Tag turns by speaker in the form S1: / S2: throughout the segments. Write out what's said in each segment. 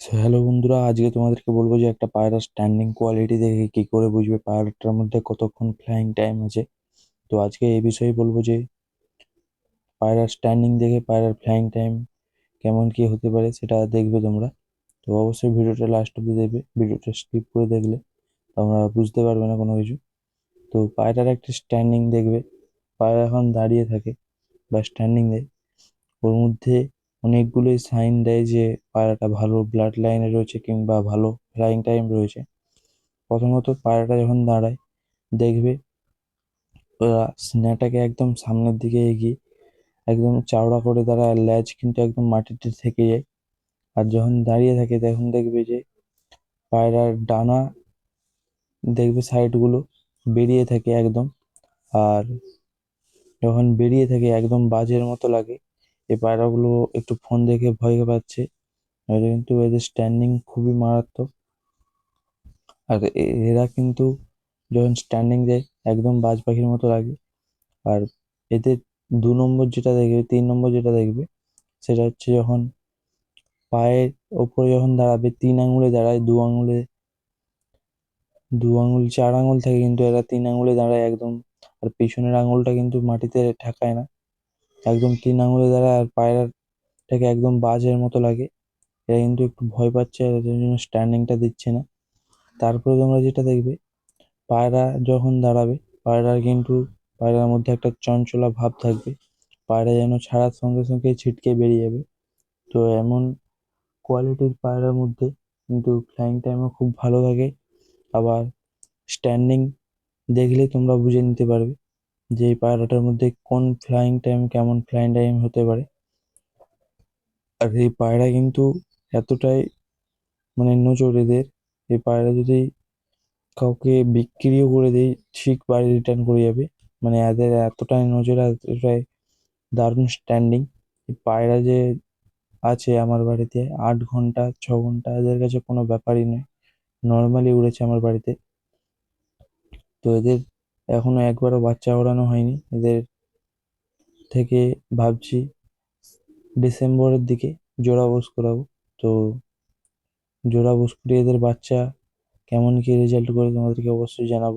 S1: So hello বন্ধুরা, আজকে তোমাদেরকে বলব যে একটা পায়রার স্ট্যান্ডিং কোয়ালিটি দেখে কি করে বুঝবে পায়রাটার মধ্যে কতক্ষণ ফ্লাইং টাইম আছে। তো আজকে এই বিষয়ে বলব যে পায়রার স্ট্যান্ডিং দেখে পায়রার ফ্লাইং টাইম কেমন কি হতে পারে সেটা দেখবে তোমরা। তো অবশ্যই ভিডিওটা লাস্ট অব্দি দেখবে, ভিডিওটা স্কিপ করে দেখলে তোমরা বুঝতে পারবে না কোনো কিছু। তো পায়রার একটা স্ট্যান্ডিং দেখবে, পায়রা এখন দাঁড়িয়ে থাকে বা স্ট্যান্ডিং দেয় ওর মধ্যে অনেকগুলোই সাইন দেয় যে পায়রাটা ভালো ব্লাড লাইনে রয়েছে কিংবা ভালো ফ্লাইং টাইম রয়েছে। প্রথমত পায়রাটা যখন দাঁড়ায়, দেখবে ওরা স্নেটাকে একদম সামনের দিকে এগিয়ে একদম চওড়া করে দাঁড়ায় ল্যাজ কিন্তু একদম মাটিতে থেকে যায়। আর যখন দাঁড়িয়ে থাকে, তখন দেখবে যে পায়রার ডানা দেখবে সাইডগুলো বেরিয়ে থাকে একদম। আর যখন বেরিয়ে থাকে, একদম বাজের মতো লাগে এই পায়রাগুলো একটু ফোন দেখে ভয় পাচ্ছে। নইলে কিন্তু এদের স্ট্যান্ডিং খুবই মারাত্মক। আর এরা কিন্তু যখন স্ট্যান্ডিং দেয়, একদম বাজ পাখির মতো লাগে। আর এদের দু নম্বর যেটা দেখবে, তিন নম্বর যেটা দেখবে, সেটা হচ্ছে যখন পায়ের ওপরে যখন দাঁড়াবে, তিন আঙুলে দাঁড়ায়, দু আঙুলে, দু আঙুল, চার আঙুল থাকে কিন্তু এরা তিন আঙুলে দাঁড়ায় একদম। আর পিছনের আঙুলটা কিন্তু মাটিতে ঠেকায় না। একদম তিন আঙুলে দাঁড়ায় আর পায়রাটাকে একদম বাজের মতো লাগে, এরা কিন্তু একটু ভয় পাচ্ছে আর এদের জন্য স্ট্যান্ডিংটা দিচ্ছে না। তারপরে তোমরা যেটা দেখবে, পায়রা যখন দাঁড়াবে, পায়রার কিন্তু, পায়রার মধ্যে একটা চঞ্চলা ভাব থাকবে। পায়রা যেন ছাড়ার সঙ্গে সঙ্গে ছিটকে বেরিয়ে যাবে। তো এমন কোয়ালিটির পায়রার মধ্যে কিন্তু ফ্লাইং টাইমও খুব ভালো থাকে। আবার স্ট্যান্ডিং দেখলে তোমরা বুঝে নিতে পারবে। যে পায়রাটার মধ্যে কোন ফ্লাইং টাইম কেমন ফ্লাইং টাইম হতে পারে। আর এই পায়রা কিন্তু এতটাই মানে নজর এদের, এই পায়রা যদি কাউকে বিক্রিও করে দেয়, ঠিক বাড়ি রিটার্ন করে যাবে। মানে এদের এতটাই নজর এতটাই দারুণ স্ট্যান্ডিং পায়রা যে আছে আমার বাড়িতে, আট ঘণ্টা, ছ ঘণ্টা, এদের কাছে কোনো ব্যাপারই নয়। নর্মালি উড়েছে আমার বাড়িতে। তো এদের এখনও একবারও বাচ্চা ওড়ানো হয়নি। এদের থেকে ভাবছি ডিসেম্বরের দিকে জোড়া বোস করাবো। তো জোড়া বোস করিয়ে এদের বাচ্চা কেমন কি রেজাল্ট করে তোমাদেরকে অবশ্যই জানাব।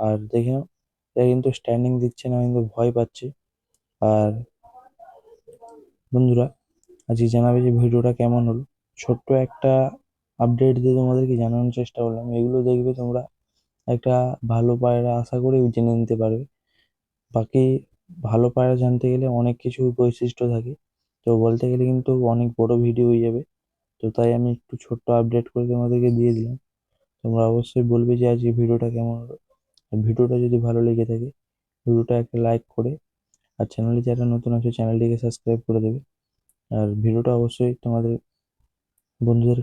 S1: আর দেখে নাও, এরা কিন্তু স্ট্যান্ডিং দিচ্ছে না, কিন্তু ভয় পাচ্ছে। আর বন্ধুরা, আজকে জানাবে যে ভিডিওটা কেমন হলো। ছোট্ট একটা আপডেট দিয়ে তোমাদেরকে জানানোর চেষ্টা করলাম। এগুলো দেখবে তোমরা একটা ভালো পায়রা আশা করি জেনে নিতে পারবে। বাকি ভালো পায়রা জানতে গেলে অনেক কিছু বৈশিষ্ট্য থাকে। তো বলতে গেলে কিন্তু অনেক বড় ভিডিও হয়ে যাবে। তো তাই আমি একটু ছোট্ট আপডেট করে তোমাদেরকে দিয়ে দিলাম। তোমরা অবশ্যই বলবে যে আজকে ভিডিওটা কেমন হলো। ভিডিওটা যদি ভালো লেগে থাকে ভিডিওটা একটা লাইক করে আর চ্যানেলে যারা নতুন আছে চ্যানেলটিকে সাবস্ক্রাইব করে দেবে। আর ভিডিওটা অবশ্যই তোমাদের বন্ধুদের